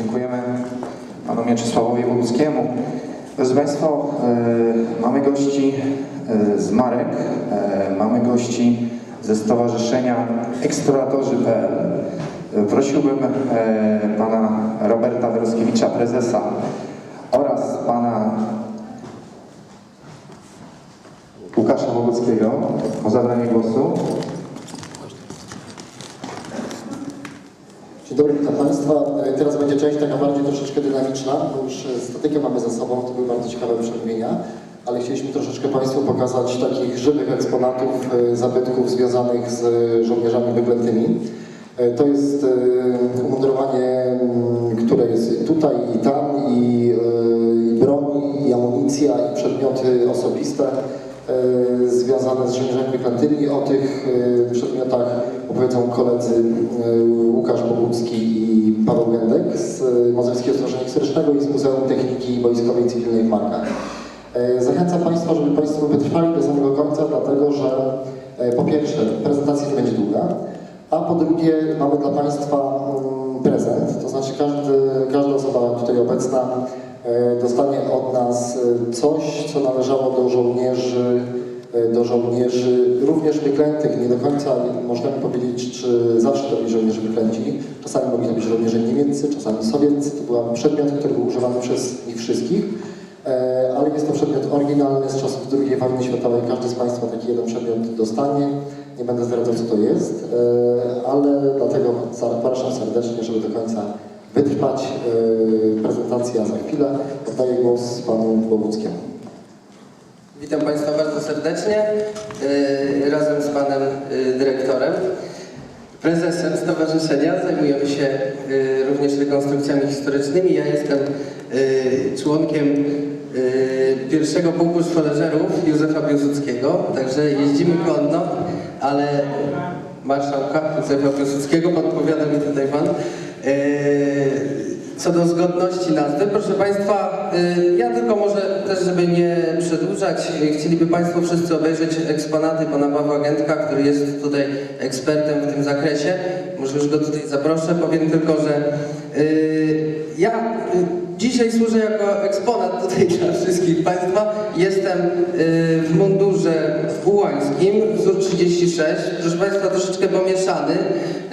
Dziękujemy panu Mieczysławowi Boguckiemu. Drodzy Państwo, e, mamy gości e, z Marek, e, mamy gości ze Stowarzyszenia Eksploratorzy.pl. Prosiłbym pana Roberta Wroskiewicza, prezesa oraz pana Łukasza Boguckiego o zabranie głosu. Dzień dobry, witam Państwa. E, Teraz będzie część taka bardziej troszeczkę dynamiczna, bo już e, statykę mamy za sobą, to były bardzo ciekawe przemówienia, ale chcieliśmy troszeczkę Państwu pokazać takich żywych eksponatów, e, zabytków związanych z żołnierzami wyklętymi. To jest umundurowanie, mm, które jest tutaj i tam, i, i broń, i amunicja, i przedmioty osobiste związane z żołnierzami wyklętymi. O tych e, przedmiotach opowiedzą koledzy e, Łukasz Bogucki i Paweł Gędek z e, Mazowskiego Stowarzyszenia Historycznego i z Muzeum Techniki Wojskowej i Cywilnej w Markach. Zachęcam Państwa, żeby Państwo wytrwali do samego końca, dlatego że po pierwsze prezentacja nie będzie długa, a po drugie mamy dla Państwa mm, prezent, to znaczy każdy, każda osoba tutaj obecna dostanie od nas coś, co należało do żołnierzy, do żołnierzy również wyklętych. Nie do końca możemy powiedzieć, czy zawsze to byli żołnierze wyklęci. Czasami mogli to być żołnierze niemieccy, czasami sowieccy. To był przedmiot, który był używany przez nich wszystkich. E, Ale jest to przedmiot oryginalny z czasów II wojny światowej. Każdy z Państwa taki jeden przedmiot dostanie. Nie będę zdradzał, co to jest, e, ale dlatego zapraszam serdecznie, żeby do końca wytrwać. E, Prezentacja za chwilę. Oddaję głos Panu Boguckiemu. Witam Państwa bardzo serdecznie yy, razem z Panem yy, Dyrektorem. Prezesem stowarzyszenia zajmujemy się yy, również rekonstrukcjami historycznymi. Ja jestem yy, członkiem yy, pierwszego pułku szwoleżerów Józefa Piłsudskiego, także jeździmy konno, ale marszałka Józefa Piłsudskiego, podpowiada mi tutaj Pan. Yy, co do nazwy, proszę Państwa, y, ja tylko może też, żeby nie przedłużać, y, chcieliby Państwo wszyscy obejrzeć eksponaty Pana Pawła Gędka, który jest tutaj ekspertem w tym zakresie. Może już go tutaj zaproszę, powiem tylko, że y, ja dzisiaj służę jako eksponat tutaj dla wszystkich Państwa. Jestem w mundurze ułańskim, wzór 36. Proszę Państwa, troszeczkę pomieszany.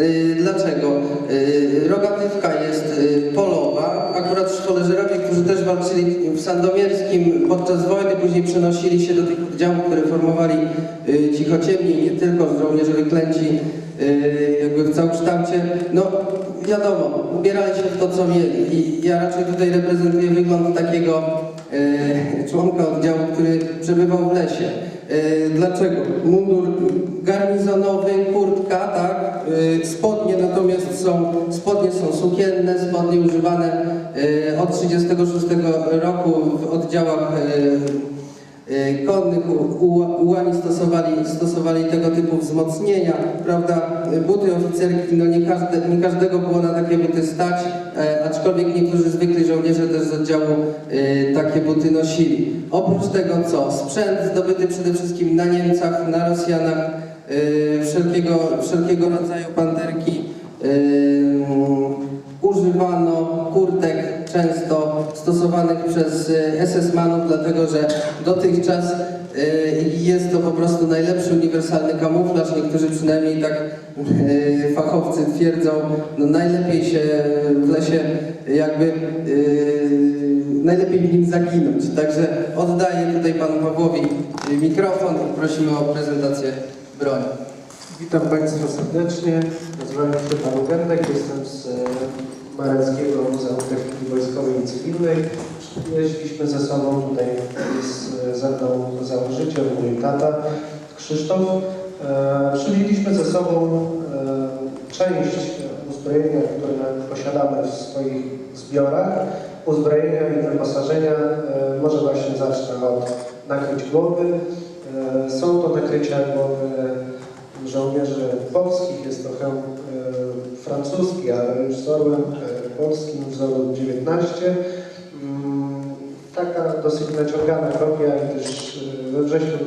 Y, Dlaczego? Y, Rogatywka jest y, polowa. Akurat szkoleżerowie, którzy też walczyli w Sandomierskim podczas wojny, później przenosili się do tych oddziałów, które formowali cichociemni, nie tylko żołnierze wyklęci jakby w całokształcie. No wiadomo, ubierali się w to, co mieli. I ja raczej tutaj reprezentuję wygląd takiego członka oddziału, który przebywał w lesie. Dlaczego? Mundur garnizonowy, kurtka, tak? Y, Spodnie natomiast są, spodnie są sukienne, spodnie używane y, od 1936 roku w oddziałach y, konnych ułani stosowali, stosowali tego typu wzmocnienia, prawda? Buty oficerki, no nie, każde, nie każdego było na takie buty stać, e, aczkolwiek niektórzy zwykli żołnierze też z oddziału takie buty nosili. Oprócz tego co? Sprzęt zdobyty przede wszystkim na Niemcach, na Rosjanach, wszelkiego, wszelkiego rodzaju panterki, y, używano kurtek często stosowanych przez y, SS-manów, dlatego że dotychczas y, jest to po prostu najlepszy uniwersalny kamuflaż. Niektórzy przynajmniej tak y, fachowcy twierdzą, no najlepiej się w lesie jakby y, najlepiej w nim zaginąć. Także oddaję tutaj panu Pawłowi y, mikrofon i prosimy o prezentację broni. Witam Państwa serdecznie. Nazywam się Paweł Gędek, jestem z e, Mareckiego Muzeum Techniki Wojskowej i Cywilnej. Przywieźliśmy ze sobą, tutaj e, ze mną założyciel, mój tata Krzysztof. E, ze sobą e, część uzbrojenia, które posiadamy w swoich zbiorach. Uzbrojenia i wyposażenia. E, Może właśnie zacznę od nakryć głowy. E, Są to nakrycia głowy żołnierzy polskich. Jest to hełm francuski, ale już z orłem e, polskim wzoru 19. Mm, Taka dosyć naciągana kopia, gdyż e, we wrześniu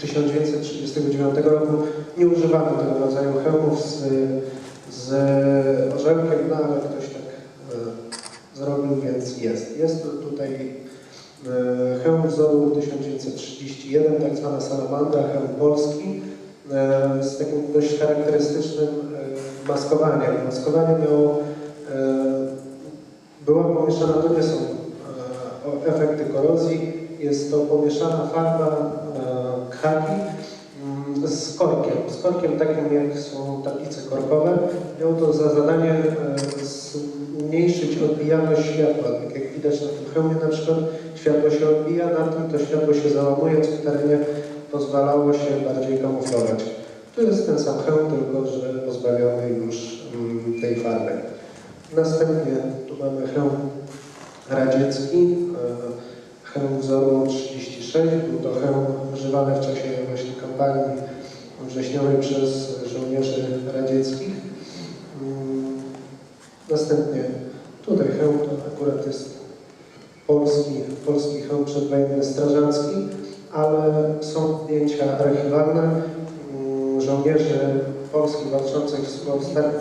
1939 roku nie używano tego rodzaju hełmów z, z orzełkiem, no ale ktoś tak e, więc jest. Jest tutaj hełm wzoru 1931, tak zwana salamandra, hełm polski, e, z takim dość charakterystycznym e, maskowaniem. Maskowanie miało, e, była pomieszana, to nie są e, efekty korozji, jest to pomieszana farba e, khaki z korkiem, z korkiem takim jak są tablice korkowe. Miało to za zadanie e, zmniejszyć odbijalność światła. Tak jak widać na tym hełmie na przykład światło się odbija, na tym to światło się załamując w terenie pozwalało się bardziej kamuflować. Tu jest ten sam hełm, tylko że pozbawiony już mm, tej farby. Następnie tu mamy hełm radziecki, e, hełm wzoru 36. Był to hełm używany w czasie właśnie kampanii wrześniowej przez żołnierzy radzieckich. Mm, Następnie tutaj hełm to akurat jest polski, polski hełm przedwojenny strażacki, ale są zdjęcia archiwalne mm, żołnierzy polskich walczących w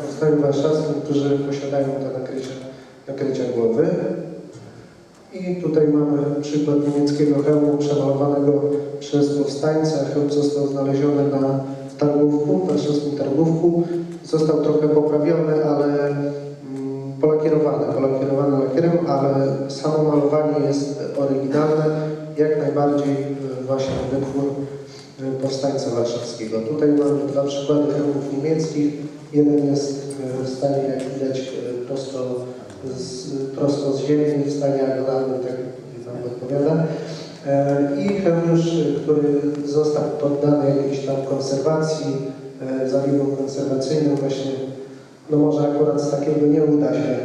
powstaniu warszawskim, którzy posiadają te nakrycia, nakrycia głowy. I tutaj mamy przykład niemieckiego hełmu przemalowanego przez powstańca. Hełm został znaleziony na targówku, warszawskim targówku. Został trochę poprawiony, ale mm, polakierowany, polakierowany lakierem, ale samo malowanie jest oryginalne, jak najbardziej y, właśnie wytwór y, powstańca warszawskiego. Tutaj mamy dwa przykłady hełmów niemieckich. Jeden jest y, w stanie, jak widać, y, prosto z, prosto z ziemi, w stanie agonalnym, tak jak Pan odpowiada. E, I hełm już, y, który został poddany jakiejś tam konserwacji, e, zabiegom konserwacyjnym właśnie, no może akurat z takiego nie uda się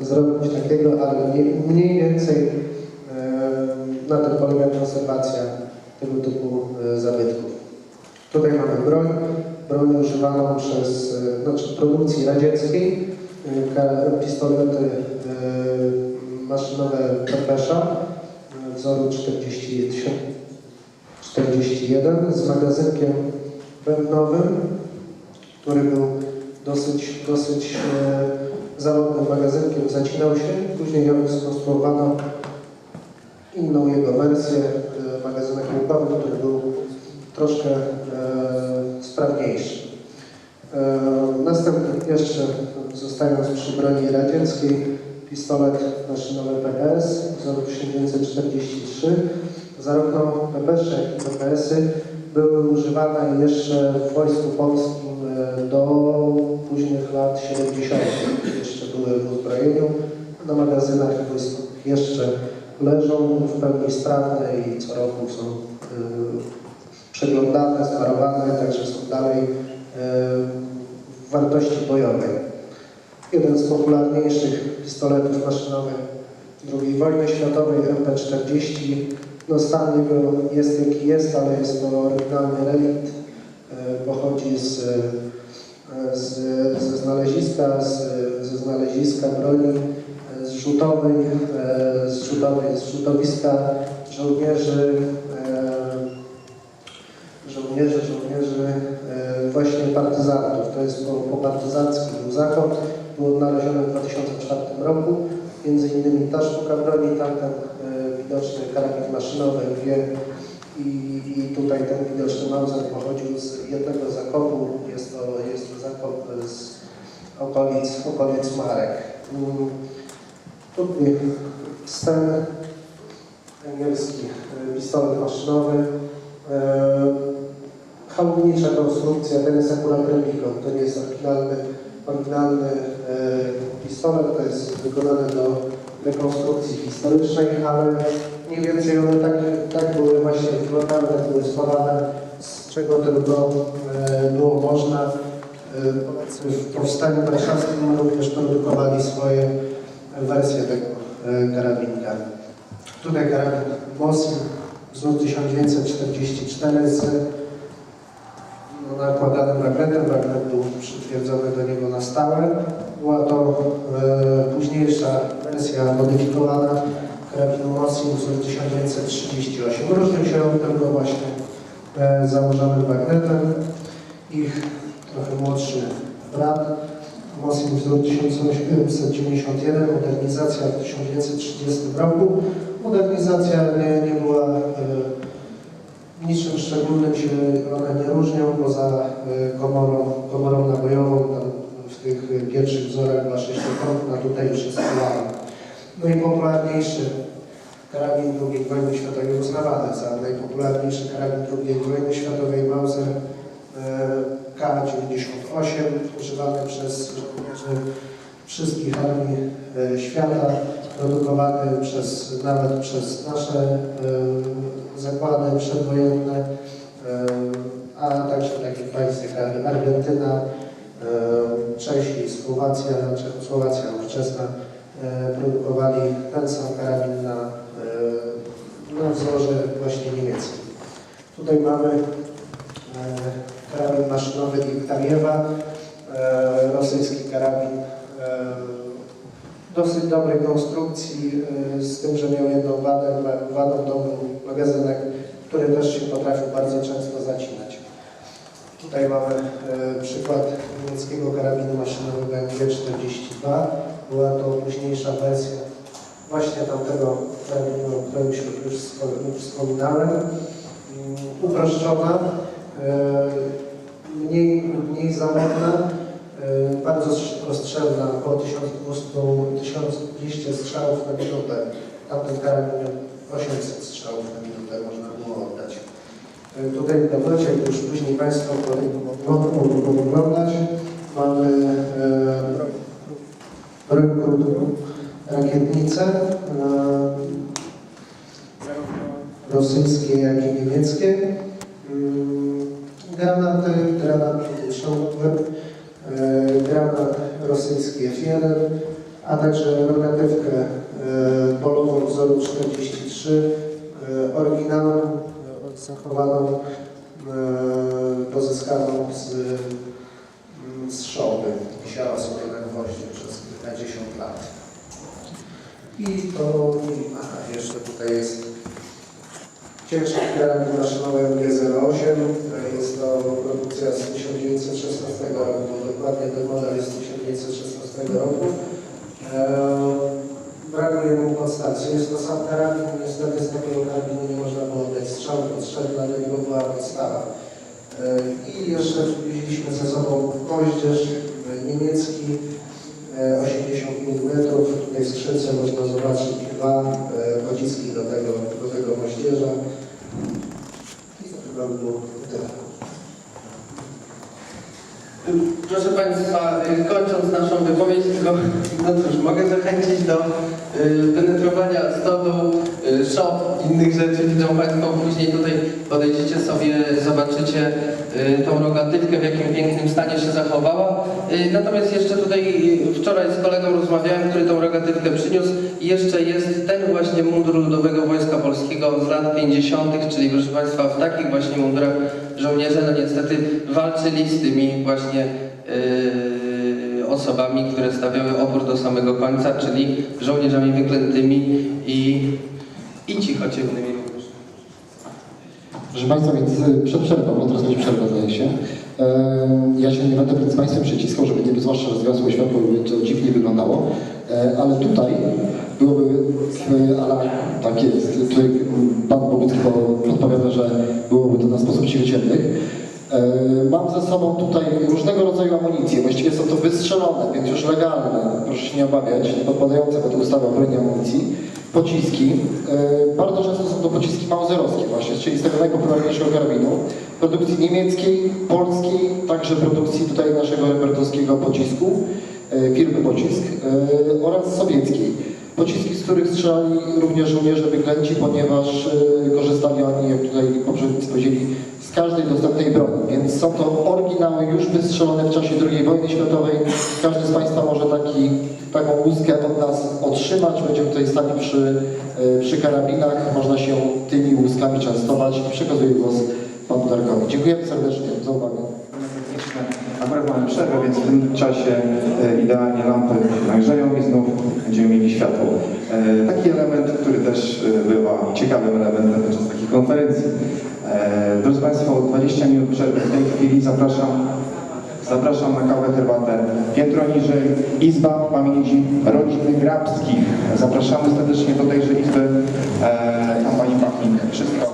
e, zrobić takiego, ale mniej, mniej więcej na tym polega konserwacja tego typu zabytków. Tutaj mamy broń, broń używaną przez, znaczy produkcji radzieckiej, pistolety e, maszynowe Pepesza wzoru 40, 41 z magazynkiem bębnowym, który był dosyć, dosyć e, zawodnym magazynkiem, zacinał się. Później skonstruowano inną jego wersję, e, magazynek łukowy, który był troszkę sprawniejszy. Następnie jeszcze zostając przy broni radzieckiej, pistolet maszynowy PPS wzoru 1943. Zarówno PPS, jak i PPS-y były używane jeszcze w Wojsku Polskim e, do późnych lat 70. Jeszcze były w uzbrojeniu. Na magazynach wojskowych jeszcze leżą w pełni sprawne i co roku są e, przeglądane, sparowane, także są dalej w wartości bojowej. Jeden z popularniejszych pistoletów maszynowych II wojny światowej MP40. No stan jego jest jaki jest, ale jest to oryginalny relikt. E, Pochodzi z, e, z, ze znaleziska, z, ze znaleziska broni e, zrzutowej, zrzutowej, z rzutowiska żołnierzy żołnierzy, żołnierzy właśnie partyzantów. To jest po, po zakład, był odnaleziony w 2004 roku. Między innymi ta sztuka broni, tamten e, widoczny karabin maszynowy wie i, i tutaj ten widoczny mauser pochodził z jednego zakopu. Jest to, jest to zakop z okolic, okolic Marek. Mm, Tutaj stan angielski, e, pistolet maszynowy. E, Hamownicza konstrukcja, ten jest akurat repliką, to nie jest oryginalny, oryginalny e, pistolet, to jest wykonane do rekonstrukcji historycznej, ale mniej więcej one tak, tak były właśnie wyglądały, tak były schowane, z czego tylko e, było można. E, w Powstaniu Warszawskim również produkowali swoje wersje tego karabinka. Tutaj karabin Mosin wzór 1944 z no, nakładanym magnetem. Magnet był przytwierdzony do niego stałe. Była to e, późniejsza wersja modyfikowana karabinu Mosin wzór 1938. Różnił się on tylko właśnie e, założonym magnetem. Ich trochę młodszy brat Mosin wzór 1891, modernizacja w 1930 roku. Modernizacja nie, nie była e, niczym szczególnym się one nie różnią poza e, komorą, komorą nabojową. W tych e, pierwszych wzorach była sześciokątna, tutaj już jest kolana. No i popularniejszy karabin II wojny światowej uznawany za najpopularniejszy karabin II wojny światowej Mauser e, K-98 używany przez żołnierzy wszystkich armii e, świata, produkowany przez, nawet przez nasze e, zakłady przedwojenne, e, a także w takich państwach jak Argentyna, e, Czesi, Słowacja, Czechosłowacja ówczesna e, produkowali ten sam karabin na, e, na wzorze właśnie niemieckim. Tutaj mamy e, karabin maszynowy Diktariewa, rosyjski karabin dosyć dobrej konstrukcji, z tym, że miał jedną wadę, wa- wadą był magazynek, który też się potrafił bardzo często zacinać. Tutaj mamy e, przykład niemieckiego karabinu maszynowego MG42. Była to późniejsza wersja właśnie tamtego karabinu, o którym się już wspo- już wspominałem. Mm, Uproszczona, e, mniej, mniej zawodna, e, bardzo szybko strzelna, około 1200, 1200 strzałów na minutę. Tamten karabin miał 800 strzałów na minutę Tutaj w nawozie, jak już później Państwo mogą oglądać, mamy e, broń krótką, rakietnice, e, rosyjskie, jak i niemieckie, mm, granaty, granat e, granat rosyjski F1, a także rogatywkę e, polową wzoru 43, e, oryginalną, e, zachowaną, e, pozyskaną z, mm, z szoły. Wisiała sobie na gwoździe przez kilkadziesiąt lat. I to, aha, jeszcze tutaj jest ciężki karabin maszynowy MG-08. Jest to produkcja z 1916 roku, dokładnie ten model jest z 1916 roku. Eee, brakuje mu podstacji. Jest to sam karabin, niestety z takiego karabinu nie można było oddać strzału, potrzebna podstawa. Eee, I jeszcze wzięliśmy ze sobą moździerz e, niemiecki, e, 80 mm. Tutaj w skrzynce można zobaczyć dwa e, pociski do tego, do tego moździerza. I to chyba było tyle. Proszę Państwa, kończąc naszą wypowiedź, tylko no cóż, mogę zachęcić do penetrowania stodu, shop, innych rzeczy. Widzą Państwo, później tutaj podejdziecie sobie, zobaczycie y, tą rogatywkę, w jakim pięknym stanie się zachowała. Y, natomiast jeszcze tutaj y, wczoraj z kolegą rozmawiałem, który tą rogatywkę przyniósł. Jeszcze jest ten właśnie mundur Ludowego Wojska Polskiego z lat 50., czyli proszę Państwa, w takich właśnie mundurach żołnierze no niestety walczyli z tymi właśnie yy, osobami, które stawiały opór do samego końca, czyli żołnierzami wyklętymi i, i cichociemnymi również. Proszę Państwa, więc y, przed przerwą, bo teraz będzie przerwa zdaje się, e, ja się nie będę przed Państwem przyciskał, żeby nie, zwłaszcza, zgasło światło, by to dziwnie wyglądało, E, ale tutaj byłoby, e, ale tak jest, tutaj sobą tutaj różnego rodzaju amunicje, właściwie są to wystrzelone, więc już legalne, proszę się nie obawiać, nie podpadające pod ustawę o broni amunicji, pociski. E, Bardzo często są to pociski mauserowskie właśnie, czyli z tego najpopularniejszego karabinu, produkcji niemieckiej, polskiej, także produkcji tutaj naszego repertowskiego pocisku, e, firmy Pocisk e, oraz sowieckiej. Pociski, z których strzelali również żołnierze wyklęci, ponieważ e, korzystali oni, jak tutaj poprzednicy powiedzieli, z każdej dostępnej broni. Więc są to oryginały już wystrzelone w czasie II wojny światowej. Każdy z Państwa może taki, taką łuskę od nas otrzymać. Będziemy tutaj stali przy, e, przy karabinach. Można się tymi łuskami częstować. Przekazuję głos Panu Darkowi. Dziękuję serdecznie za uwagę. Akurat mamy przerwę, więc w tym czasie e, idealnie lampy nagrzeją i znów będziemy mieli światło. E, Taki element, który też e, bywa ciekawym elementem podczas E, Drodzy Państwo, 20 minut przerwy w tej chwili zapraszam Zapraszam na kawę, herbatę. Piętro niżej, Izba Pamięci Rodziny Grabskich. Zapraszamy serdecznie do tejże izby. E, tam pani Pachnik wszystko